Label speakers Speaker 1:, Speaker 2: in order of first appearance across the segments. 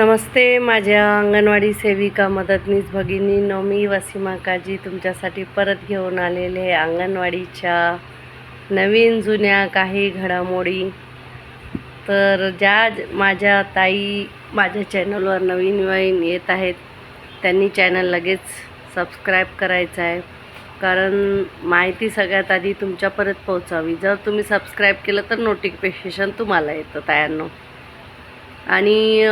Speaker 1: नमस्ते माझ्या अंगणवाडी सेविका मदतनीस भगिनी नवमी वसीमा काजी तुमच्यासाठी परत घेऊन आलेले अंगणवाडीच्या नवीन जुन्या काही घडामोडी. तर ज्या माझ्या ताई माझ्या चॅनलवर नवीन नवीन येत आहेत त्यांनी चॅनल लगेच सबस्क्राईब करायचं आहे. कारण माहिती सगळ्यात आधी तुमच्यापर्यंत पोहोचावी. जर तुम्ही सबस्क्राईब केलं तर नोटिफिकेशन तुम्हाला येतं तायांनो. आणि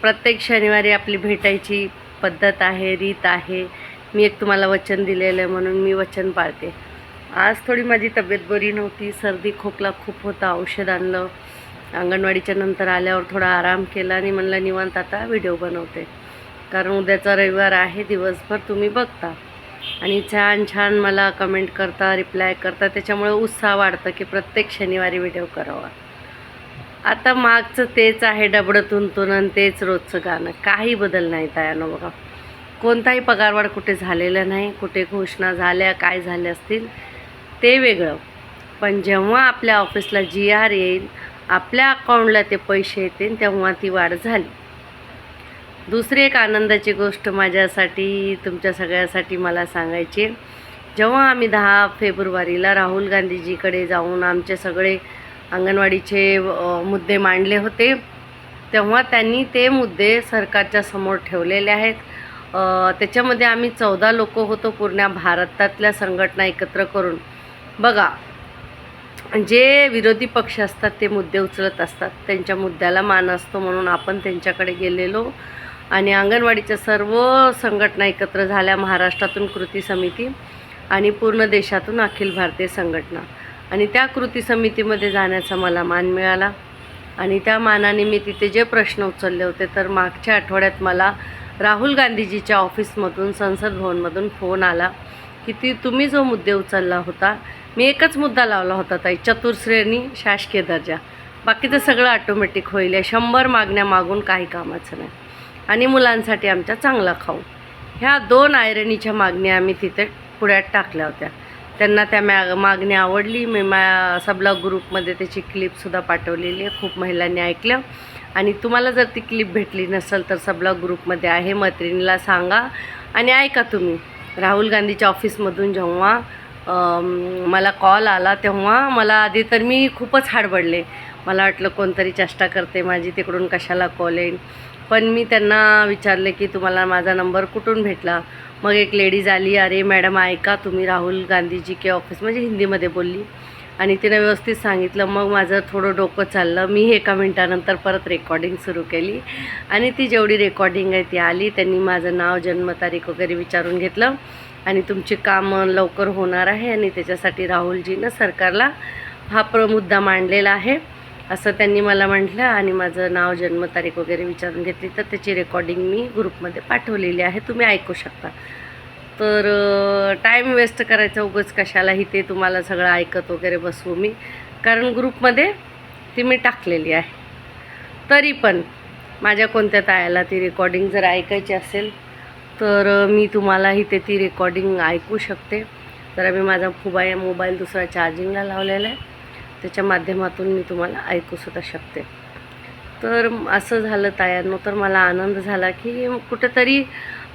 Speaker 1: प्रत्येक शनिवारी आपली भेटायची पद्धत आहे रीत आहे. मी एक तुम्हाला वचन दिलेलं आहे म्हणून मी वचन पाळते. आज थोडी माझी तब्येत बरी नव्हती. सर्दी खोकला खूप होता. औषध आणलं. अंगणवाडीच्या नंतर आल्यावर थोडा आराम केला आणि म्हणलं निवांत आता व्हिडिओ बनवते. कारण उद्याचा रविवार आहे. दिवसभर तुम्ही बघता. आणि छान छान मला कमेंट करता रिप्लाय करता. त्याच्यामुळे उत्साह वाढतं की प्रत्येक शनिवारी व्हिडिओ करावा. आता मागचं तेच आहे डबडं तुंतून आणि तेच रोजचं गाणं. काही बदल नाही तयानं बघा. कोणताही पगारवाढ कुठे झालेला नाही कुठे घोषणा झाल्या काय झाल्या असतील ते वेगळं. पण जेव्हा आपल्या ऑफिसला जी आर येईल आपल्या अकाउंटला ते पैसे येतील तेव्हा ती वाढ झाली. दुसरी एक आनंदाची गोष्ट माझ्यासाठी तुमच्या सगळ्यासाठी मला सांगायची जेव्हा आम्ही दहा फेब्रुवारीला राहुल गांधीजीकडे जाऊन आमचे सगळे अंगणवाडीचे मुद्दे मांडले होते. तेव्हा त्यांनी ते मुद्दे सरकारच्या समोर ठेवलेले आहेत. त्याच्यामध्ये आम्ही चौदा लोक होतो पूर्ण भारतातल्या संघटना एकत्र करून. बघा जे विरोधी पक्ष असतात ते मुद्दे उचलत असतात. त्यांच्या मुद्द्याला मान असतो म्हणून आपण त्यांच्याकडे गेलेलो. आणि अंगणवाडीच्या सर्व संघटना एकत्र झाल्या महाराष्ट्रातून कृती समिती आणि पूर्ण देशातून अखिल भारतीय संघटना. आणि त्या कृती समितीमध्ये जाण्याचा मला मान मिळाला. आणि त्या मानाने मी तिथे जे प्रश्न उचलले होते तर मागच्या आठवड्यात मला राहुल गांधीजीच्या ऑफिसमधून संसद भवनमधून फोन आला की ती तुम्ही जो मुद्दे उचलला होता मी एकच मुद्दा लावला होता ताई चतुर्श्रेणी शासकीय दर्जा. बाकीचं सगळं ऑटोमॅटिक होईल या शंभर मागण्या मागून काही कामाचं नाही. आणि मुलांसाठी आमच्या चांगला खाऊ. ह्या दोन आयरणीच्या मागण्या आम्ही तिथे पुढ्यात टाकल्या होत्या. त्यांना त्या मॅ मागणी आवडली. मी मा सबला ग्रुपमध्ये त्याची क्लिपसुद्धा पाठवलेली आहे. खूप महिलांनी ऐकलं. आणि तुम्हाला जर ती क्लिप भेटली नसेल तर सबला ग्रुपमध्ये आहे. मैत्रिणीला सांगा आणि ऐका तुम्ही. राहुल गांधीच्या ऑफिसमधून जेव्हा मला कॉल आला तेव्हा मला आधी तर मी खूपच हाडबडले. मला वाटलं कोणतरी चेष्टा करते माझी. तिकडून कशाला कॉल येईल पण मी त्यांना विचारले की तुम्हाला माझा नंबर कुठून भेटला? मग एक लेडीज आली अरे मॅडम ऐका तुम्ही राहुल गांधीजी के ऑफिस म्हणजे हिंदीमध्ये बोलली. आणि तिनं व्यवस्थित सांगितलं मग माझं थोडं डोकं चाललं मी एका मिनटानंतर परत रेकॉर्डिंग सुरू केली. आणि ती जेवढी रेकॉर्डिंग आहे ती आली त्यांनी माझं नाव जन्मतारीख वगैरे विचारून घेतलं. आणि तुमची कामं लवकर होणार आहे आणि त्याच्यासाठी राहुलजीनं सरकारला हा प्र मुद्दा मांडलेला आहे. असं त्यांनी मला म्हटलं आणि माझं नाव जन्मतारीख वगैरे विचारून घेतली. तर त्याची रेकॉर्डिंग मी ग्रुपमध्ये पाठवलेली आहे. तुम्ही ऐकू शकता. तर टाईम वेस्ट करायचा उगाच कशालाही ते तुम्हाला सगळं ऐकत वगैरे बसवू मी. कारण ग्रुपमध्ये ती मी टाकलेली आहे. तरी पण माझ्या कोणत्या तायाला ती रेकॉर्डिंग जर ऐकायची असेल तर मी तुम्हाला इथे ती रेकॉर्डिंग ऐकू शकते. तर मी माझा मोबाईल मोबाईल दुसरा चार्जिंगला लावलेला आहे. त्याच्या माध्यमातून मी तुम्हाला ऐकूसुद्धा शकते. तर असं झालं तायांनो तर मला आनंद झाला की कुठेतरी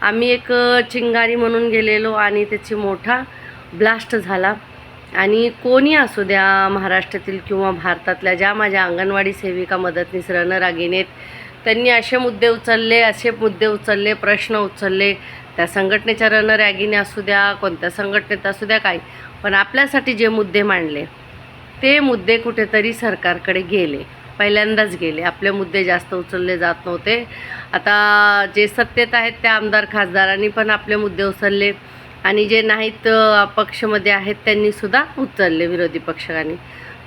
Speaker 1: आम्ही एक चिंगारी म्हणून गेलेलो आणि त्याची मोठा ब्लास्ट झाला. आणि कोणी असू द्या महाराष्ट्रातील किंवा भारतातल्या ज्या माझ्या अंगणवाडी सेविका मदतनीस रणरागिणीत त्यांनी असे मुद्दे उचलले असे मुद्दे उचलले प्रश्न उचलले त्या संघटनेच्या रणरागिने असू द्या कोणत्या संघटनेत असू द्या काही. पण आपल्यासाठी जे मुद्दे मांडले ते मुद्दे कुठेतरी सरकारकडे गेले पहिल्यांदाच गेले. आपले मुद्दे जास्त उचलले जात नव्हते. आता जे सत्तेत आहेत त्या आमदार खासदारांनी पण आपले मुद्दे उचलले आणि जे नाहीत पक्षमध्ये आहेत त्यांनीसुद्धा उचलले विरोधी पक्षांनी.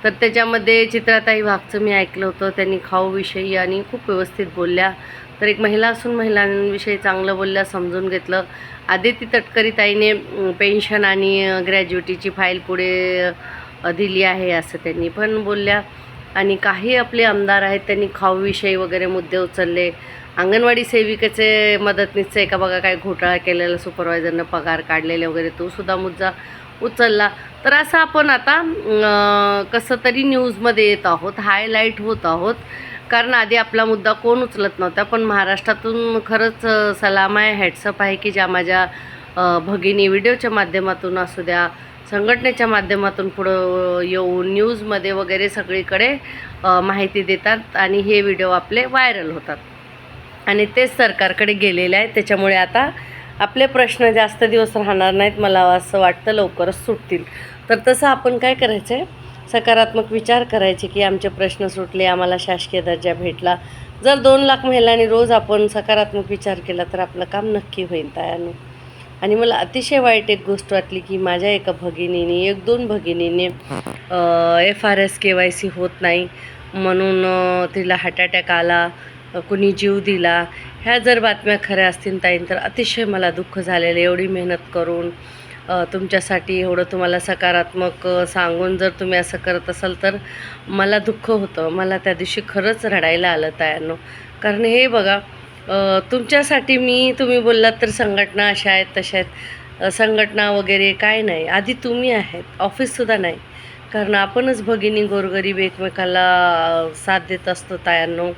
Speaker 1: तर त्याच्यामध्ये चित्राताई वाघचं मी ऐकलं होतं त्यांनी खाऊविषयी आणि खूप व्यवस्थित बोलल्या. तर एक महिला असून महिलांविषयी चांगलं बोलल्या समजून घेतलं. आदिती तटकरी ताईने पेन्शन आणि ग्रॅज्युटीची फाईल पुढे दिली आहे असं त्यांनी पण बोलल्या. आणि काही आपले आमदार आहेत त्यांनी खाऊविषयी वगैरे मुद्दे उचलले. अंगणवाडी सेविकेचे मदतनीसचं एका बघा काय घोटाळा केलेला सुपरवायझरनं पगार काढलेले वगैरे तो सुद्धा मुद्दा उचलला. तर असं आपण आता कसं तरी न्यूजमध्ये येत आहोत हायलाईट होत आहोत. कारण आधी आपला मुद्दा कोण उचलत नव्हता पण महाराष्ट्रातून खरंच सलाम आहे हॅट्सअप आहे की ज्या माझ्या भगिनी व्हिडिओच्या माध्यमातून असू द्या संघटनेच्या माध्यमातून पुढं येऊन न्यूजमध्ये वगैरे सगळीकडे माहिती देतात आणि हे व्हिडिओ आपले व्हायरल होतात. आणि तेच सरकारकडे गेलेले आहेत. त्याच्यामुळे आता आपले प्रश्न जास्त दिवस राहणार नाहीत. मला असं वाटतं लवकरच सुटतील. तर तसं आपण काय करायचं आहे सकारात्मक विचार करायचे की आमचे प्रश्न सुटले आम्हाला शासकीय दर्जा भेटला. जर दोन लाख महिलांनी रोज आपण सकारात्मक विचार केला तर आपलं काम नक्की होईल तयार आणि मला अतिशय वाईट एक गोष्ट वाटली की माझ्या एका भगिनीने एक दोन भगिनीने F R S K Y C होत नाही. म्हणून तिला हार्ट अटॅक आला कुणी जीव दिला. ह्या जर बातम्या खऱ्या असतील ताईन तर अतिशय मला दुःख झालेलं आहे. एवढी मेहनत करून तुमच्यासाठी एवढं तुम्हाला सकारात्मक सांगून जर तुम्ही असं करत असाल तर मला दुःख होतं. मला त्या दिवशी खरंच रडायला आलं तायांनो कारण हे बघा तुमच्यासाठी मी तुम्ही बोललात तर संघटना अशा आहेत तशा आहेत. संघटना वगैरे काय नाही. आधी तुम्ही आहेत ऑफिससुद्धा नाही. कारण आपणच भगिनी गोरगरीब एकमेकाला साथ देत असतो तायांनो.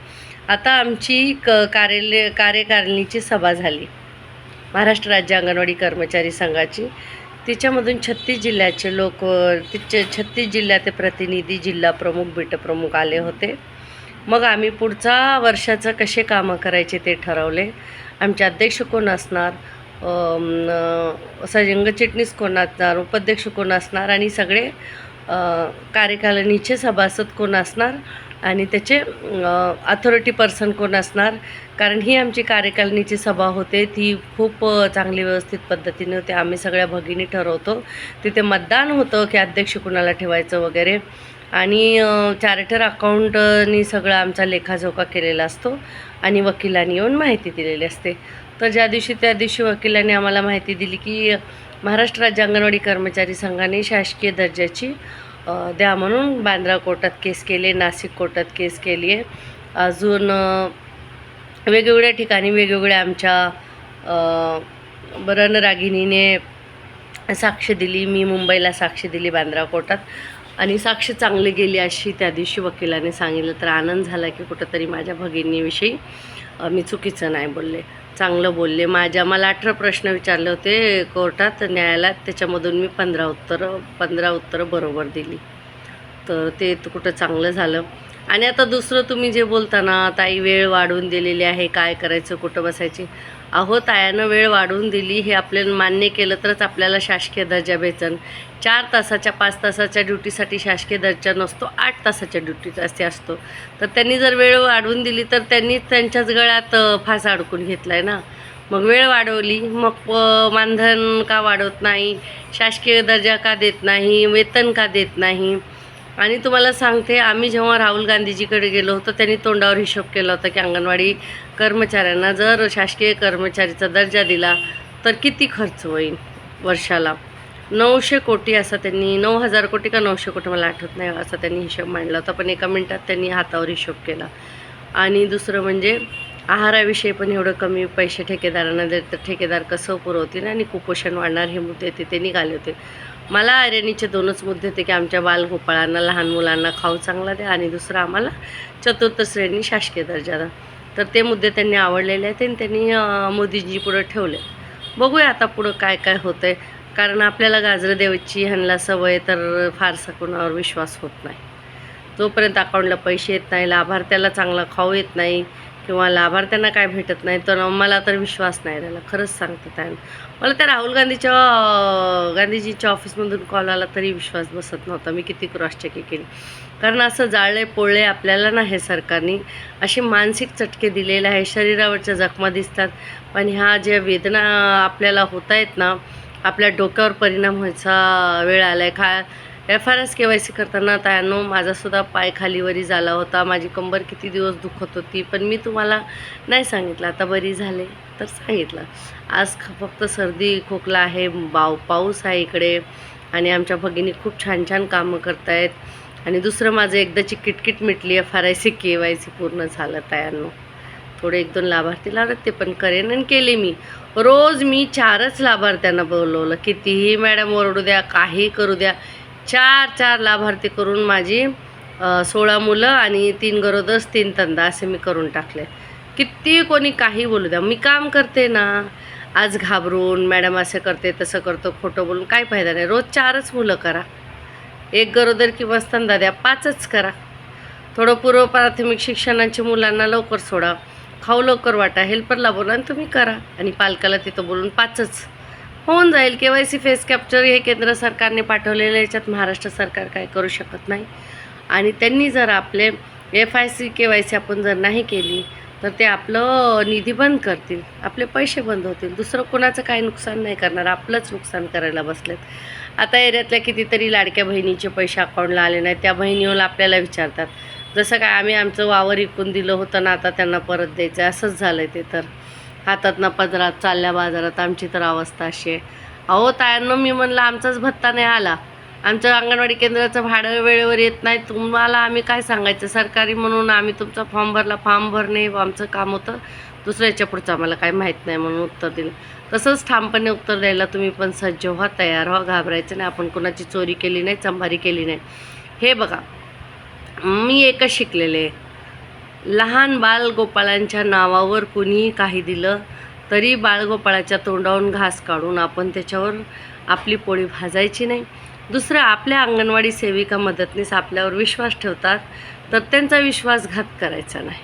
Speaker 1: आता आमची क कार्यालय कार्यकारिणीची सभा झाली. महाराष्ट्र राज्य अंगणवाडी कर्मचारी संघाची. तिच्यामधून छत्तीस जिल्ह्याचे लोक तिचे छत्तीस जिल्ह्याचे प्रतिनिधी जिल्हा प्रमुख बीटप्रमुख आले होते. मग आम्ही पुढचा वर्षाचं कसे कामं करायचे ते ठरवले. आमचे अध्यक्ष कोण असणार? अम, अ, सजंग चिटणीस कोण असणार? उपाध्यक्ष कोण असणार? आणि सगळे अ, कार्यकारिणीचे सभासद कोण असणार? आणि त्याचे अथॉरिटी पर्सन कोण असणार? कारण ही आमची कार्यकारिणीची सभा होते. ती खूप चांगली व्यवस्थित पद्धतीने होते आम्ही सगळ्या भगिनी ठरवतो. तिथे मतदान होतं की अध्यक्ष कुणाला ठेवायचं वगैरे. आणि चार्टर अकाउंटनी सगळा आमचा लेखाजोखा केलेला असतो आणि वकिलांनी येऊन माहिती दिलेली असते. तर ज्या दिवशी त्या दिवशी वकिलांनी आम्हाला माहिती दिली की महाराष्ट्र राज्य अंगणवाडी कर्मचारी संघाने शासकीय दर्जाची द्या म्हणून बांद्रा कोर्टात केस केली आहे नाशिक कोर्टात केस केली आहे. अजून वेगवेगळ्या ठिकाणी वेगवेगळ्या आमच्या रणरागिणीने साक्ष दिली मी मुंबईला साक्ष दिली बांद्रा कोर्टात. आणि साक्ष चांगली गेली अशी त्या दिवशी वकिलाने सांगितलं. तर आनंद झाला की कुठंतरी माझ्या भगिनीविषयी मी चुकीचं नाही बोलले. चांगलं बोलले. माझ्या मला अठरा प्रश्न विचारले होते कोर्टात न्यायालयात. त्याच्यामधून मी पंधरा उत्तरं पंधरा उत्तरं बरोबर दिली. तर ते तर कुठं चांगलं झालं. आणि आता दुसरं तुम्ही जे बोलता ना ताई वेळ वाढवून दिलेली आहे. काय करायचं? कुठं बसायची? अहो तायानं वेळ वाढवून दिली हे आपल्याला मान्य केलं तरच आपल्याला शासकीय दर्जा भेटन. चार तासाच्या पाच तासाच्या ड्युटीसाठी शासकीय दर्जा नसतो आठ तासाच्या ड्युटीसाठी असतो. तर त्यांनी जर वेळ वाढवून दिली तर त्यांनी त्यांच्याच गळ्यात फास अडकून घेतला आहे ना. मग वेळ वाढवली मग मानधन का वाढवत नाही शासकीय दर्जा का देत नाही वेतन का देत नाही? आणि तुम्हाला सांगते आम्ही जेव्हा राहुल गांधीजीकडे गेलो होतो त्यांनी तोंडावर हिशोब केला होता की अंगणवाडी कर्मचाऱ्यांना जर शासकीय कर्मचारीचा दर्जा दिला तर किती खर्च होईल वर्षाला? नऊशे कोटी असा त्यांनी नऊ हजार कोटी का नऊशे कोटी मला आठवत नाही असा त्यांनी हिशोब मांडला होता पण एका मिनटात त्यांनी हातावर हिशोब केला. आणि दुसरं म्हणजे आहाराविषयी पण एवढं कमी पैसे ठेकेदारांना देत तर ठेकेदार कसं पुरवतील आणि कुपोषण वाढणार हे मुद्दे ते निघाले होते. मला आयरनीचे दोनच मुद्दे होते की आमच्या बालगोपाळांना लहान मुलांना खाऊ चांगला द्या आणि दुसरं आम्हाला चतुर्थ श्रेणी शासकीय दर्जा तर ते मुद्दे त्यांनी आवडलेले आहेत आणि त्यांनी मोदीजी मोदींजी पुढं ठेवले. बघूया आता पुढं काय काय होतं आहे कारण आपल्याला गाजरं द्यायची ह्यांना सवय तर फारसा कोणावर विश्वास होत नाही. जोपर्यंत अकाउंटला पैसे येत नाही लाभार्थ्याला चांगला खाऊ येत नाही किंवा लाभार्थ्यांना काय भेटत नाही तर मला तर विश्वास नाही राहिला. खरंच सांगते त्यांना मला त्या राहुल गांधीच्या गांधीजीच्या ऑफिसमधून कॉल आला तरी विश्वास बसत नव्हता. मी किती क्रॉस चेक केली. कारण असं जाळले पोळले आपल्याला ना हे सरकारने. असे मानसिक चटके दिलेले आहे शरीरावरच्या जखमा दिसतात. पण ह्या ज्या वेदना आपल्याला होत आहेत ना आपल्या डोक्यावर परिणाम व्हायचा वेळ आला आहे खा F R S K Y C करताना त्यानो माझासुद्धा पाय खालीवरी झाला होता. माझी कंबर किती दिवस दुखत होती पण मी तुम्हाला नाही सांगितलं. आता बरी झाले. तर सांगितलं. आज फक्त सर्दी खोकला आहे बाव पाऊस आहे इकडे आणि आमच्या भगिनी खूप छान छान कामं करतायत. आणि दुसरं माझं एकदाची किटकिट मिटली F R I C K Y C पूर्ण झालं तयारनं. थोडे एक दोन लाभार्थी लागत ते पण करेन आणि केले मी. रोज मी चारच लाभार्थ्यांना बोलवलं. कितीही मॅडम ओरडू द्या काही करू द्या चार चार लाभार्थी करून माझी सोळा मुलं आणि तीन गरोदर तीन तंदा असे मी करून टाकले. किती कोणी काही बोलू द्या. मी काम करते ना आज घाबरून मॅडम असं करते तसं करतो खोटं बोलून काय फायदा नाही. रोज चारच मुलं करा. एक गरोदर किंवा स्तंदा द्या पाचच करा. थोडं पूर्व प्राथमिक शिक्षणाच्या मुलांना लवकर सोडा. खाऊ लवकर वाटा हेल्परला बोला आणि तुम्ही करा. आणि पालकाला तिथं बोलून पाचच. होऊन जाईल. K Y C face capture हे केंद्र सरकारने पाठवलेलं याच्यात महाराष्ट्र सरकार काय करू शकत नाही. आणि त्यांनी जर आपले F I C K Y C आपण जर नाही केली तर ते आपलं निधी बंद करतील. आपले पैसे बंद होतील. दुसरं कोणाचं काही नुकसान नाही करणार. आपलंच नुकसान करायला बसलेत. आता एरियातल्या कितीतरी लाडक्या बहिणीचे पैसे अकाउंटला आले नाही त्या बहिणीवर आपल्याला विचारतात. जसं काय आम्ही आमचं वावर विकून दिलं होतं ना आता त्यांना परत द्यायचं असंच झालं आहे ते तर. हातातनं पदरात चालल्या बाजारात. आमची तर अवस्था अशी आहे. अहो तायांनो मी म्हणलं आमचाच भत्ता नाही आला. आमचं अंगणवाडी केंद्राचं भाडं वेळेवर येत नाही. तुम्हाला आम्ही काय सांगायचं? सरकारी म्हणून आम्ही तुमचा फॉर्म भरला. फॉर्म भरणे आमचं काम होतं. दुसऱ्याच्या पुढचं आम्हाला काही माहीत नाही म्हणून उत्तर दिलं. तसंच ठामपणे उत्तर द्यायला तुम्ही पण सज्ज व्हा तयार व्हा घाबरायचं नाही. आपण कोणाची चोरी केली नाही चंभारी केली नाही. हे बघा मी एकच शिकलेले लहान बालगोपाळांच्या नावावर कुणीही काही दिलं तरी बाळगोपाळाच्या तोंडावरून घास काढून आपण त्याच्यावर आपली पोळी भाजायची नाही. दुसरं आपल्या अंगणवाडी सेविका मदतनीस आपल्यावर विश्वास ठेवतात तर त्यांचा विश्वासघात करायचा नाही.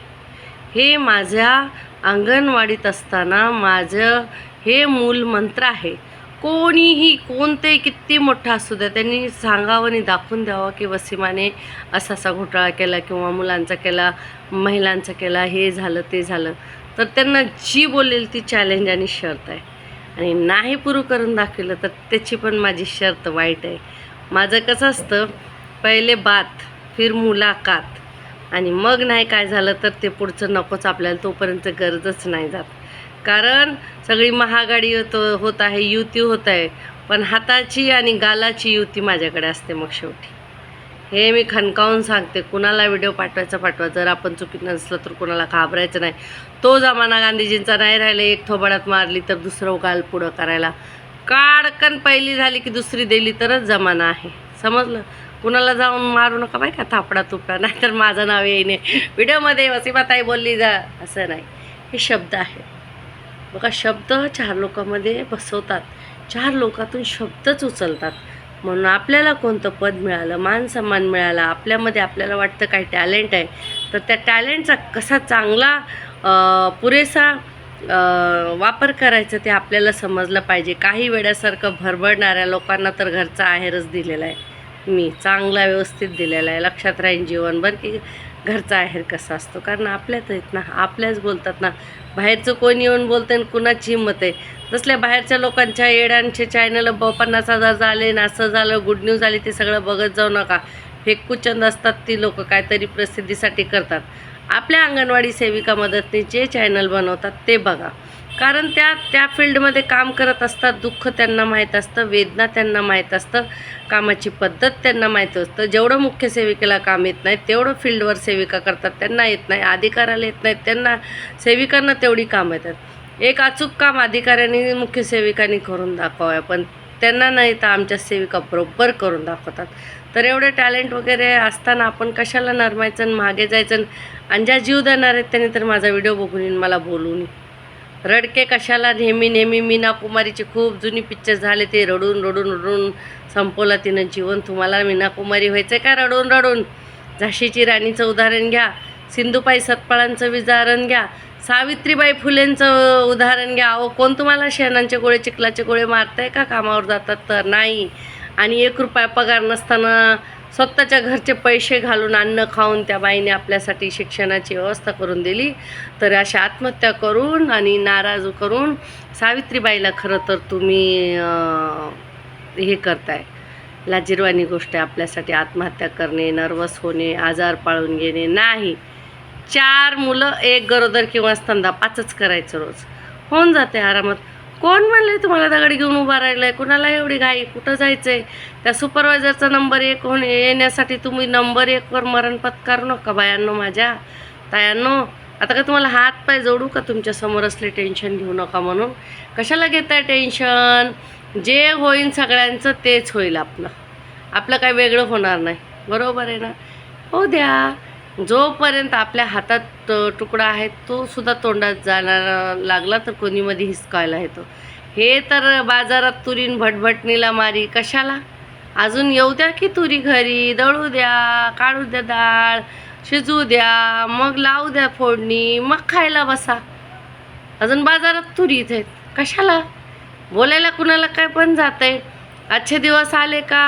Speaker 1: हे माझ्या अंगणवाडीत असताना माझं हे मूल मंत्र आहे कोणीही कोणते किती मोठा असू द्या त्यांनी सांगावं आणि दाखवून द्यावं की वसिमाने असा असा घोटाळा केला किंवा मुलांचा केला महिलांचा केला हे झालं ते झालं. तर त्यांना जी बोलेल ती चॅलेंज आणि शर्त आहे. आणि नाही पुरू करून दाखवलं तर त्याची पण माझी शर्त वाईट आहे. माझं कसं असतं पहिले बात फिर मुलाकात आणि मग नाही काय झालं तर ते पुढचं नकोच आपल्याला तोपर्यंत गरजच नाही जात. कारण सगळी महागाडी होत होत आहे युती होत आहे पण हाताची आणि गालाची युती माझ्याकडे असते मग शेवटी. हे मी खणकावून सांगते कुणाला व्हिडिओ पाठवायचा पाठवा. जर आपण चुकीत नसलं तर कुणाला घाबरायचं नाही. तो जमाना गांधीजींचा नाही राहिले एक थोबाडात मारली तर दुसरं उकाल पुढं करायला. काडकन पहिली झाली की दुसरी दिली तरच जमाना आहे. समजलं? कुणाला जाऊन मारू नका बाई का थापडा तुपडा नाहीतर माझं नाव येईने. व्हिडिओमध्ये वसिमाताई बोलली जा असं नाही. हे शब्द आहे. बघा शब्द चार लोकांमध्ये बसवतात. चार लोकातून शब्दच उचलतात. म्हणून आपल्याला कोणतं पद मिळालं मान सन्मान मिळाला आपल्यामध्ये आपल्याला वाटतं काही टॅलेंट आहे तर त्या टॅलेंटचा कसा चांगला पुरेसा वापर करायचा ते आपल्याला समजलं पाहिजे. काही वेळासारखं भरभरणाऱ्या लोकांना तर घरचा आहेरच दिलेला आहे. मी चांगला व्यवस्थित दिलेला आहे. लक्षात राहीन जीवनभर की घरचा आहेर कसा असतो. कारण आपल्यात आहेत ना आपल्याच बोलतात ना बाहेरचं कोण येऊन बोलतं आणि कुणाची हिंमत आहे. तसल्या बाहेरच्या लोकांच्या येड्यांचे चॅनल ब पन्नास हजार झाले नासं झालं गुड न्यूज आली ते सगळं बघत जाऊ नका. फेकूचंद असतात ती लोक काहीतरी प्रसिद्धीसाठी करतात. आपल्या अंगणवाडी सेविका मदतनीस जे चॅनल बनवतात ते बघा. कारण त्या त्या फील्डमध्ये काम करत असतात दुःख त्यांना माहीत असतं वेदना त्यांना माहीत असतं कामाची पद्धत त्यांना माहीत असतं. जेवढं मुख्य सेविकेला काम येत नाही तेवढं फील्डवर सेविका करतात. त्यांना येत नाही अधिकाऱ्याला येत नाहीत त्यांना सेविकांना तेवढी कामं येतात. एक अचूक काम अधिकाऱ्यांनी मुख्य सेविकांनी करून दाखवावं. पण त्यांना नाही तर आमच्या सेविका बरोबर करून दाखवतात. तर एवढे टॅलेंट वगैरे असताना आपण कशाला नरमायचं आणि मागे जायचं आणि- ज्या जीव देणार आहेत त्यांनी तर माझा व्हिडिओ बघून येईन मला बोलून रडके कशाला नेहमी नेहमी मीना कुमारीचे खूप जुनी पिक्चर झाले ते रडून रडून रडून संपवला तिनं जीवन. तुम्हाला मीना कुमारी व्हायचं आहे का? रडून रडून. झाशीची राणीचं उदाहरण घ्या. सिंधुबाई सतपाळांचं विचारण घ्या. सावित्रीबाई फुलेंचं उदाहरण घ्या. अहो कोण तुम्हाला शेणांचे गोळे चिखलाचे गोळे मारताय का? कामावर जातात तर नाही. आणि एक रुपया पगार नसताना स्वतःच्या घरचे पैसे घालून अन्न खाऊन त्या बाईने आपल्यासाठी शिक्षणाची व्यवस्था करून दिली. तर अशा आत्महत्या करून आणि नाराज करून सावित्रीबाईला खरं तर तुम्ही हे करताय. लाजिरवाणी गोष्ट आहे आपल्यासाठी आत्महत्या करणे नर्वस होणे आजार पाळून घेणे नाही. चार मुलं एक गरोदर किंवा स्तंदा पाचच करायचं रोज. होऊन जाते आरामात. कोण म्हणले तुम्हाला दगड घेऊन उभा राहिलं आहे कुणाला एवढी घाई? कुठं जायचं आहे त्या सुपरवायझरचा नंबर एक होऊन येण्यासाठी तुम्ही नंबर एकवर मरण पत्कारू नका बायांनो माझ्या. तायांनो आता का तुम्हाला हात पाय जोडू का तुमच्यासमोर असले टेन्शन घेऊ नका म्हणून? कशाला घेताय टेन्शन जे होईल सगळ्यांचं तेच होईल आपलं. आपलं काय वेगळं होणार नाही. बरोबर आहे ना? हो द्या. जोपर्यंत आपल्या हातात तुकडा आहे तो सुद्धा तोंडात जाणार लागला तर कोणीमध्ये हिसकायला येतो. हे तर बाजारात तुरीन भटभटणीला मारी कशाला? अजून येऊ द्या की तुरी घरी दळू द्या काढू द्या डाळ शिजू द्या मग लावू द्या फोडणी मग खायला बसा. अजून बाजारात तुरी इथे कशाला? बोलायला कुणाला काय पण जात आहे आजचे दिवस आले का?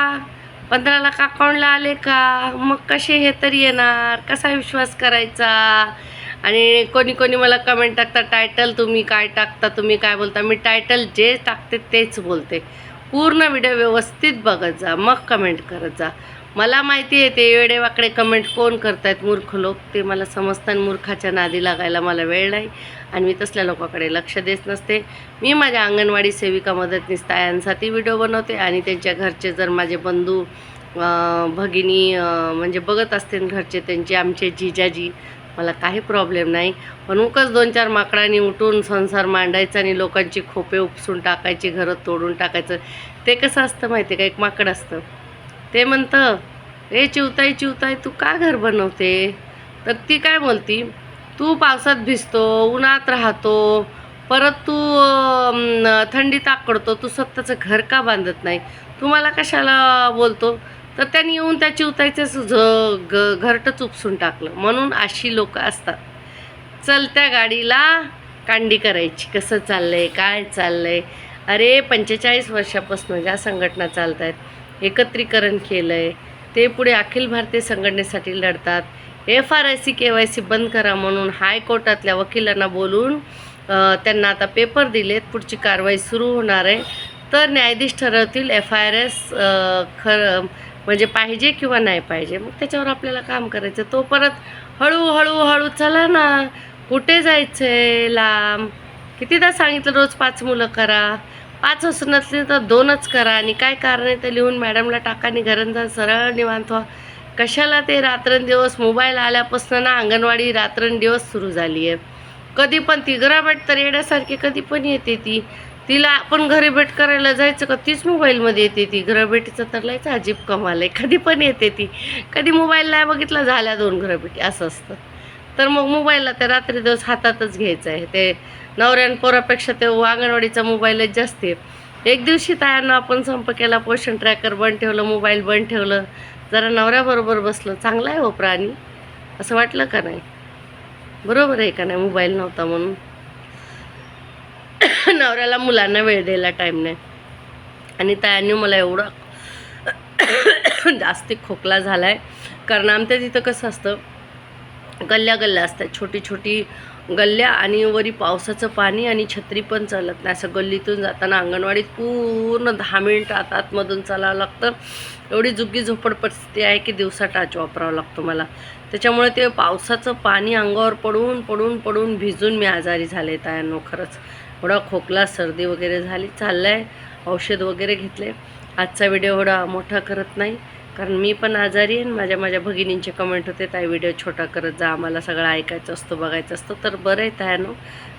Speaker 1: पंधरा लाख अकाउंटला आले का? मग कसे हे तरी येणार? कसा विश्वास करायचा? आणि कोणी कोणी मला कमेंट टाकता टायटल तुम्ही काय टाकता? तुम्ही काय बोलता? मी टायटल जे टाकते तेच बोलते. पूर्ण व्हिडिओ व्यवस्थित बघत जा मग कमेंट करत जा. मला माहिती आहे ते वेडेवाकडे कमेंट कोण करतायत मूर्ख लोक? ते मला समजतात आणि मूर्खाच्या नादी लागायला मला वेळ नाही. आणि मी तसल्या लोकांकडे लक्ष देत नसते. मी माझ्या अंगणवाडी सेविका मदतनीस तायांसाठी व्हिडिओ बनवते आणि त्यांच्या घरचे जर माझे बंधू भगिनी म्हणजे बघत असतील घरचे त्यांचे आमचे जिजाजी मला काही प्रॉब्लेम नाही. पण उकच दोन चार माकडांनी उठून संसार मांडायचा आणि लोकांची खोपे उपसून टाकायची घरं तोडून टाकायचं. ते कसं असतं माहिती आहे का? एक माकड असतं. ते म्हणतं ए चिवताई चिवताई तू का घर बनवते? तर ती काय बोलती तू पावसात भिजतो उन्हात राहतो परत तू थंडी थंडीत आकडतो तू स्वतःचं घर का बांधत नाही? तू मला कशाला बोलतो? तर त्यांनी येऊन त्या चिवताईचंच झ ग घरटंच उपसून टाकलं. म्हणून अशी लोक असतात. चलत्या गाडीला कांडी करायची. कसं चाललं आहे काय चाललं आहे अरे पंचेचाळीस वर्षापासून ज्या संघटना चालत आहेत एकत्रीकरण केलं आहे ते पुढे अखिल भारतीय संघटनेसाठी लढतात. F R I C K Y C बंद करा म्हणून हायकोर्टातल्या वकिलांना बोलून त्यांना आता पेपर दिलेत. पुढची कारवाई सुरू होणार आहे. तर न्यायाधीश ठरवतील एफ आय आर एस खरं म्हणजे पाहिजे किंवा नाही पाहिजे. मग त्याच्यावर आपल्याला काम करायचं. तो परत हळूहळू हळू चला ना. कुठे जायचं आहे लांब? कितीदा सांगितलं रोज पाच मुलं करा? पाच असं नसले तर दोनच करा. आणि काय कारण आहे ते लिहून मॅडमला टाका. आणि घरांचा जा सरळ निवांत व्हा. कशाला ते रात्रंदिवस मोबाईल आल्यापासून ना अंगणवाडी रात्रंदिवस सुरू झाली आहे. कधी पण ती घराबेट तर येण्यासारखी कधी पण येते ती. तिला आपण घरी भेट करायला जायचं का? तीच मोबाईलमध्ये येते ती. घरभेटीचं तर लायचं अजीब कमाल आहे. कधी पण येते ती. कधी मोबाईल नाही बघितला झाल्या दोन घरभेटी असं असतं. तर मग मोबाईलला ते रात्री दिवस हातातच घ्यायचं आहे. ते नवऱ्यान पोरापेक्षा ते अंगणवाडीचा मोबाईलच जास्त आहे. एक दिवशी तायांना आपण संप केला पोषण ट्रॅकर बंद ठेवलं मोबाईल बंद ठेवलं. जरा नवऱ्याबरोबर बसलं चांगला आहे हो प्राणी. असं वाटलं का नाही? बरोबर आहे का नाही? मोबाईल नव्हता म्हणून. नवऱ्याला मुलांना वेळ द्यायला टाईम नाही. आणि तायांनी मला एवढा जास्ती खोकला झाला आहे कारण आमच्या तिथं कसं असतं गल्ल्या गल्ल्या असतात. छोटी छोटी गल्ल्या आणि वरी पावसाचं पाणी आणि छत्री पण चालत नाही. असं गल्लीतून जाताना अंगणवाडीत पूर्ण दहा मिनिटात आतमधून चालावं लागतं. एवढी जुग्गी झोपड परिस्थिती आहे की दिवसा टाच वापरावा लागतो मला. त्याच्यामुळे ते पावसाचं पाणी अंगावर पडून पडून पडून भिजून मी आजारी झाले तायांनो खरंच. एवढा खोकला सर्दी वगैरे झाली. चाललं आहे औषध वगैरे घेतले. आजचा व्हिडिओ एवढा मोठा करत नाही. कारण मी पण आजारी आहे माझ्या माझ्या भगिनींचे कमेंट होते ताई व्हिडिओ छोटा करत जा आम्हाला सगळं ऐकायचं असतो बघायचं असतं. तर बरं आहे त्यानं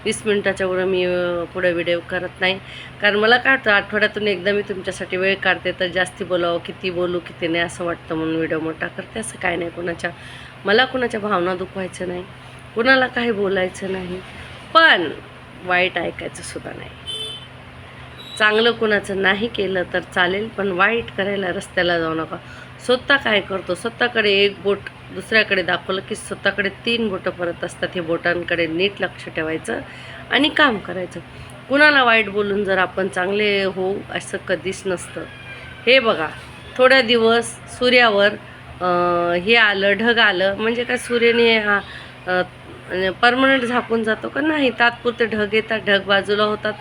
Speaker 1: वीस मिनटाच्या पुढं मी पुढे व्हिडिओ करत नाही. कारण मला काय वाटतं आठवड्यातून एकदा मी तुमच्यासाठी वेळ काढते तर जास्ती बोलावं किती बोलू किती नाही असं वाटतं म्हणून व्हिडिओ मोठा करते. असं काय नाही कुणाच्या मला कुणाच्या भावना दुखवायचं नाही. कुणाला काही बोलायचं नाही. पण वाईट ऐकायचं सुद्धा नाही. चांगलं कुणाचं नाही केलं तर चालेल पण वाईट करायला रस्त्याला जाऊ नका. स्वतः काय करतो? स्वतःकडे एक बोट दुसऱ्याकडे दाखवलं की स्वतःकडे तीन बोटं परत असतात. हे बोटांकडे नीट लक्ष ठेवायचं आणि काम करायचं. कुणाला वाईट बोलून जर आपण चांगले होऊ असं कधीच नसतं. हे बघा थोड्या दिवस सूर्यावर हे आलं ढग आलं म्हणजे काय सूर्याने हा परमनंट झाकून जातो का नाही तात्पुरते ढग येतात ढग बाजूला होतात.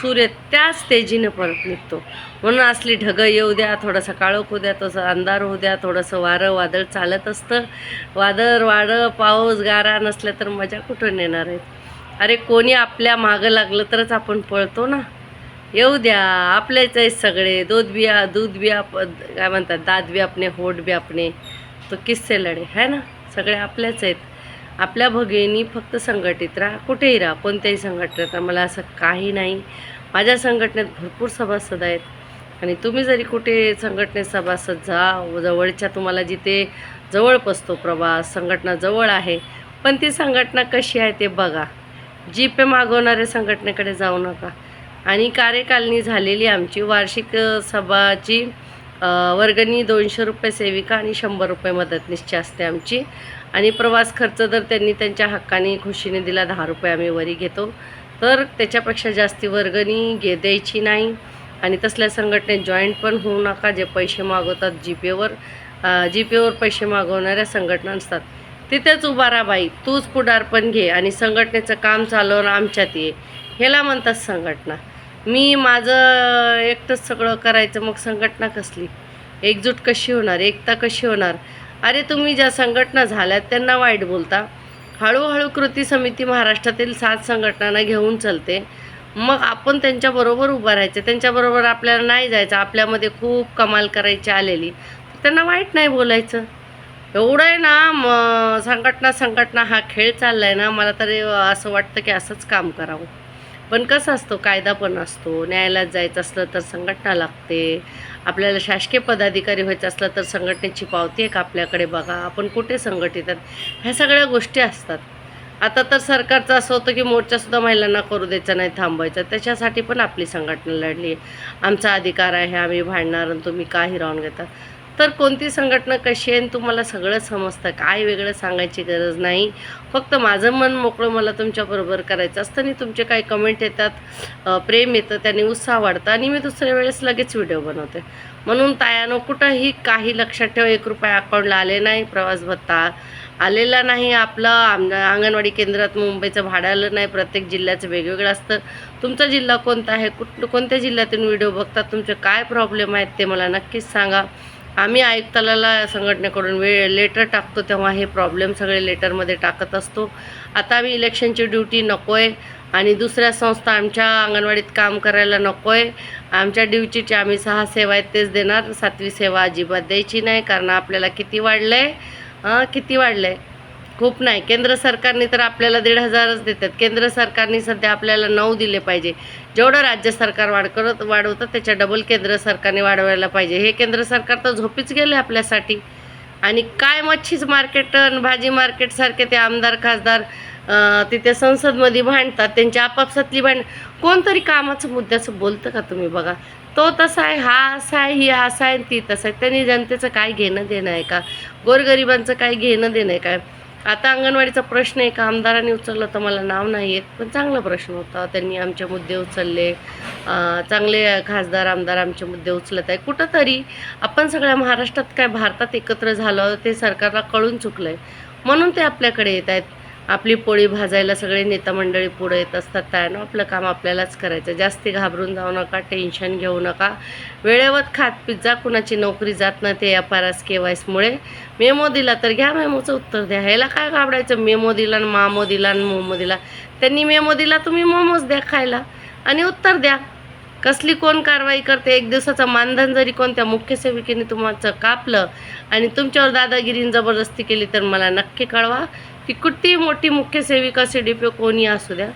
Speaker 1: सूर्य त्याच तेजीनं परत निघतो. म्हणून असली ढगं येऊ द्या थोडासा काळोख होऊ द्या तसं अंधार होऊ द्या थोडंसं वारं वादळ चालत असतं. वादळ वाडं पाऊस गारा नसल्या तर मजा कुठून येणार आहेत अरे कोणी आपल्या मागं लागलं तरच आपण पळतो ना. येऊ द्या आपल्याच आहेत सगळे. दूध बिया दूध बिया काय म्हणतात दात बी आपणे होठ बी आपणे तो किस्से लढे है ना? सगळे आपल्याच आहेत. आपल्या भगिनी फक्त संघटित राहा कुठेही राहा कोणत्याही संघटनेत मला असं काही नाही. माझ्या संघटनेत भरपूर सभासद आहेत आणि तुम्ही जरी कुठे संघटनेत सभासद जा जवळच्या तुम्हाला जिथे जवळ पसतो प्रवास संघटना जवळ आहे पण ती संघटना कशी आहे ते बघा. जी पे मागवणाऱ्या संघटनेकडे जाऊ नका. आणि कार्यकालनी झालेली आमची वार्षिक सभाची वर्गणी दोनशे रुपये सेविका आणि शंभर रुपये मदतनीसची असते आमची. आणि प्रवास खर्च जर त्यांनी त्यांच्या हक्काने खुशीने दिला. दहा रुपये आम्ही वरी घेतो. तर त्याच्यापेक्षा जास्ती वर्गणी घे द्यायची नाही. आणि तसल्या संघटनेत जॉईंट पण होऊ नका. जे पैसे मागवतात जी पेवर जी पेवर पैसे मागवणाऱ्या संघटना असतात. तिथेच उभा राहा बाई. तूच पुढारपण घे आणि संघटनेचं काम चालवणं आमच्यात ये. ह्याला म्हणतात संघटना. मी माझं एकटंच सगळं करायचं. मग संघटना कसली? एकजूट कशी होणार? एकता कशी होणार? अरे तुम्ही ज्या संघटना झाल्यात त्यांना वाईट बोलता. हळूहळू कृती समिती महाराष्ट्रातील सात संघटनांना घेऊन चलते. मग आपण त्यांच्याबरोबर उभं राहायचं. त्यांच्याबरोबर आपल्याला नाही जायचं. आपल्यामध्ये खूप कमाल करायची आलेली. तर त्यांना वाईट नाही बोलायचं. एवढं आहे ना म संघटना संघटना हा खेळ चालला आहे ना मला तरी असं वाटतं की असंच काम करावं. पण कसं असतो? कायदा पण असतो. न्यायालयात जायचं असलं तर संघटना लागते. आपल्याला शासकीय पदाधिकारी व्हायचं असलं तर संघटनेची पावती आहे का आपल्याकडे बघा. आपण कुठे संघटित आहेत? ह्या सगळ्या गोष्टी असतात. आता तर सरकारचं असं होतं की मोर्चासुद्धा महिलांना करू द्यायचा नाही थांबवायचा. त्याच्यासाठी पण आपली संघटना लढली आमचा अधिकार आहे आम्ही भांडणार आणि तुम्ही का हिरावून घेता. तर कोणती संघटना कशी आहे आणि तुम्हाला सगळं समजतं? काय वेगळं सांगायची गरज नाही. फक्त माझं मन मोकळं मला तुमच्याबरोबर करायचं असतं आणि तुमचे काही कमेंट येतात प्रेम येतं त्याने उत्साह वाढतं आणि मी दुसऱ्या वेळेस लगेच व्हिडिओ बनवते. म्हणून तायानो कुठंही काही लक्षात ठेव एक रुपया अकाउंटला आले नाही प्रवास भत्ता आलेला नाही आपलं आम- अंगणवाडी केंद्रात मुंबईचं भाडं आलं नाही प्रत्येक जिल्ह्याचं वेगवेगळं असतं. तुमचा जिल्हा कोणता आहे? कुठ कोणत्या जिल्ह्यातून व्हिडिओ बघतात? तुमचे काय प्रॉब्लेम आहेत ते मला नक्कीच सांगा. आम्ही आयुक्ताला संघटनेकडून वेळ लेटर टाकतो तेव्हा हे प्रॉब्लेम सगळे लेटरमध्ये टाकत असतो. आता आम्ही इलेक्शनची ड्युटी नको आहे आणि दुसऱ्या संस्था आमच्या अंगणवाडीत काम करायला नको आहे आमच्या ड्युटीचे आम्ही सहा सेवा आहेत तेच देणार. सातवी सेवा अजिबात द्यायची नाही कारण आपल्याला किती वाढलं आहे हां किती वाढलं आहे खूप नाही. केंद्र सरकारने तर आपल्याला दीड हजारच देतात. केंद्र सरकारने सध्या आपल्याला नऊ दिले पाहिजे. जेवढं राज्य सरकार वाढ करत वाढवतं त्याच्या डबल केंद्र सरकारने वाढवायला पाहिजे. हे केंद्र सरकार तर झोपीच गेले आपल्यासाठी. आणि काय मच्छीच मार्केट आणि भाजी मार्केटसारखे ते आमदार खासदार तिथे संसदमध्ये भांडतात. त्यांच्या आपापसातली भांड कोणतरी कामाचं मुद्द्याचं बोलतं का तुम्ही बघा? तो तसा आहे हा असा आहे ही असा आहे ती तसं आहे. त्यांनी जनतेचं काय घेणं देणं आहे का? गोरगरिबांचं काय घेणं देणं आहे काय आता अंगणवाडीचा प्रश्न एका आमदाराने उचलला तर मला नाव नाही येत पण चांगला प्रश्न होता. त्यांनी आमचे मुद्दे उचलले. चांगले खासदार आमदार आमचे मुद्दे उचलत आहे. कुठंतरी आपण सगळ्या महाराष्ट्रात काय भारतात एकत्र झालं ते सरकारला कळून चुकलं आहे म्हणून ते आपल्याकडे येत आहेत. आपली पोळी भाजायला सगळे नेता मंडळी पुढे येत असतात. त्यानं आपलं काम आपल्यालाच करायचं. जास्ती घाबरून जाऊ नका टेन्शन घेऊ नका. वेळेवर खात पिझ्झा कुणाची नोकरी जात नाही ते एफ के वायसमुळे मेमो दिला तर घ्या मेमोचं उत्तर द्या. ह्याला काय घाबरायचं? मेमो दिला आणि मामो दिला आणि मोमो दिला. त्यांनी मेमो दिला तुम्ही मोमोज द्या खायला. आणि उत्तर द्या. कसली कोण कारवाई करते? एक दिवसाचं मानधन जरी कोणत्या मुख्य सेविकेने तुमचं कापलं आणि तुमच्यावर दादागिरीने जबरदस्ती केली तर मला नक्की कळवा. ही कुठतीही मोठी मुख्य सेविका सी डी पी कोणी असू द्या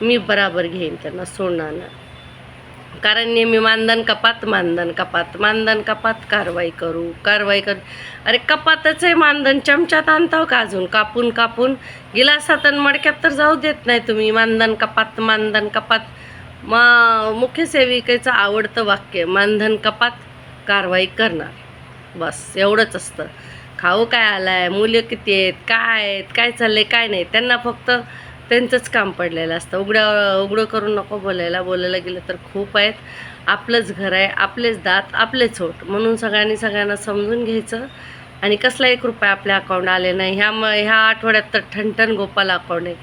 Speaker 1: मी बराबर घेईन त्यांना सोडणार नाही. कारण नेहमी मानधन कपात मानधन कपात मानधन कपात कारवाई करू कारवाई करू. अरे कपातच आहे मानधन चमच्यात आणताव का अजून? कापून कापून गिलासात आणि मडक्यात तर जाऊ देत नाही तुम्ही. मानधन कपात मानधन कपात. मा मुख्य सेविकेचं आवडतं वाक्य मानधन कपात कारवाई करणार. बस एवढंच असतं. खाऊ काय आलाय मुलं किती आहेत काय आहेत काय चाललंय काय नाही. त्यांना फक्त त्यांचंच काम पडलेलं असतं. उघड्या उघडं करून नको बोलायला. बोलायला गेलं तर खूप आहेत. आपलंच घर आहे आपलेच दात आपलेच होट म्हणून सगळ्यांनी सगळ्यांना समजून घ्यायचं. आणि कसला एक रुपया आपल्या अकाउंट आले नाही. ह्या म ह्या आठवड्यात तर ठणठण गोपाल अकाउंट आहे.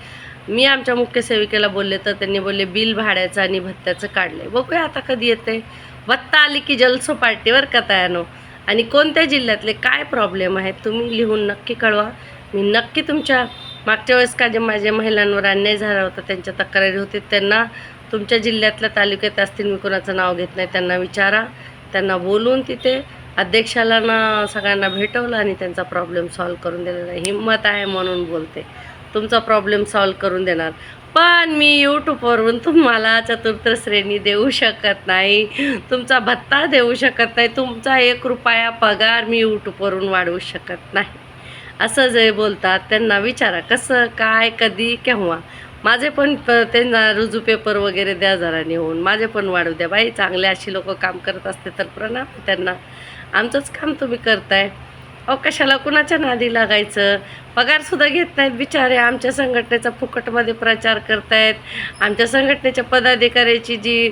Speaker 1: मी आमच्या मुख्य सेविकेला बोलले तर त्यांनी बोलले बिल भाड्याचं आणि भत्त्याचं काढलं आहे बघूया आता कधी येते भत्ता आली की जलसो पार्टीवर का तयानो? आणि कोणत्या जिल्ह्यातले काय प्रॉब्लेम आहेत तुम्ही लिहून नक्की कळवा. मी नक्की तुमच्या मागच्या वेळेस का जे माझ्या महिलांवर अन्याय झाला होता त्यांच्या तक्रारी होती त्यांना तुमच्या जिल्ह्यातल्या तालुक्यात असतील मी कोणाचं नाव घेत नाही त्यांना विचारा. त्यांना बोलून तिथे अध्यक्षाला ना सगळ्यांना भेटवलं आणि त्यांचा प्रॉब्लेम सॉल्व करून दिलेला हिंमत आहे म्हणून बोलते. तुमचा प्रॉब्लेम सॉल्व करून देणार. पण मी यूट्यूबवरून तुम्हाला चतुर्थ श्रेणी देऊ शकत नाही. तुमचा भत्ता देऊ शकत नाही. तुमचा एक रुपया पगार मी यूट्यूबवरून वाढवू शकत नाही. असं जे बोलतात त्यांना विचारा कसं काय कधी केव्हा. माझे पण प- त्यांना रुजू पेपर वगैरे द्या जरा नेऊन. माझे पण वाढू द्या. बाई चांगले अशी लोक काम करत असते तर प्रणाम त्यांना. आमचंच काम तुम्ही करताय. अहो कशाला कुणाच्या नादी लागायचं? पगारसुद्धा घेत नाहीत बिचारे. आमच्या संघटनेचा फुकटमध्ये प्रचार करतायत. आमच्या संघटनेच्या पदाधिकाऱ्याची जी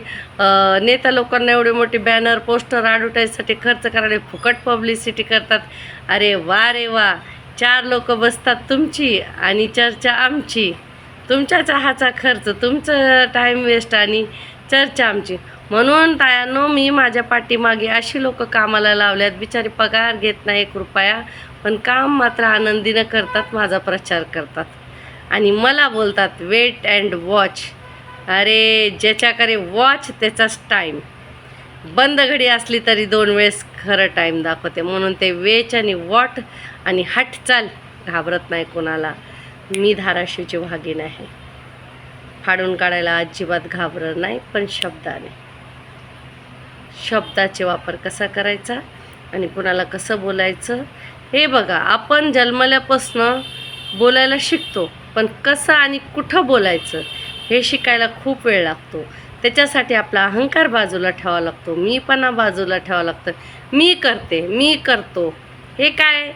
Speaker 1: नेता लोकांना एवढे मोठे बॅनर पोस्टर ॲडव्हर्टाईजसाठी खर्च करायला फुकट पब्लिसिटी करतात. अरे वा रे वा. चार लोक बसतात तुमची आणि चर्चा आमची. तुमच्या चहाचा खर्च तुमचं टाईम वेस्ट आणि चर्चा आमची. म्हणून तायानो मी माझ्या पाठीमागे अशी लोक कामाला लावल्यात बिचारी पगार घेत नाही कृपया पण काम मात्र आनंदीनं करतात माझा प्रचार करतात. आणि मला बोलतात वेट अँड वॉच अरे ज्याच्याकडे वॉच त्याचाच टाईम बंद घडी असली तरी दोन वेळेस खरं टाईम दाखवते. म्हणून ते वेच आणि वॉट आणि हट चाल घाबरत नाही कोणाला. मी धाराशिवची भागीन आहे. फाडून काढायला अजिबात घाबरत नाही पण शब्दाने. शब्दाचे वापर कसा करायचा आणि कुणाला कसं बोलायचं हे बघा. आपण जन्मल्यापासनं बोलायला शिकतो पण कसं आणि कुठं बोलायचं हे शिकायला खूप वेळ लागतो. त्याच्यासाठी आपला अहंकार बाजूला ठेवावा लागतो. मीपणा बाजूला ठेवावा लागतं. मी करते मी करतो. हे काय?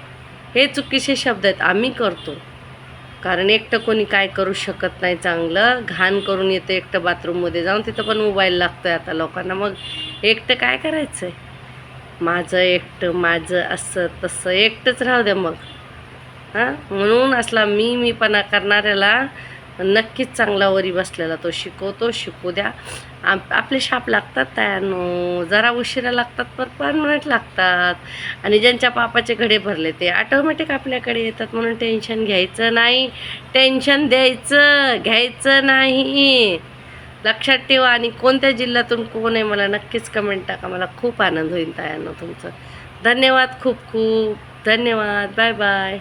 Speaker 1: हे चुकीचे शब्द आहेत. आम्ही करतो. कारण एकटं कोणी काय करू शकत नाही चांगलं. घाण करून येतं एकटं बाथरूममध्ये. जाऊन तिथं पण मोबाईल लागतो आहे आता लोकांना. मग एकटं काय करायचं आहे माझं एकटं माझं असं तसं. एकटंच राहू द्या मग. हां? म्हणून असला मी मीपणा करणाऱ्याला नक्कीच चांगला वरी बसलेला तो शिकवतो. शिकू द्या. आप आपले शाप लागतात तयानो. जरा उशिरा लागतात पण परमनंट लागतात. आणि ज्यांच्या पापाचे घडे भरले ते ऑटोमॅटिक आपल्याकडे येतात. म्हणून टेन्शन घ्यायचं नाही. टेन्शन द्यायचं घ्यायचं नाही. लक्षात ठेवा. आणि कोणत्या जिल्ह्यातून कोण आहे मला नक्कीच कमेंट टाका. मला खूप आनंद होईल तयानो तुमचं. धन्यवाद खूप खूप. धन्यवाद. Bye bye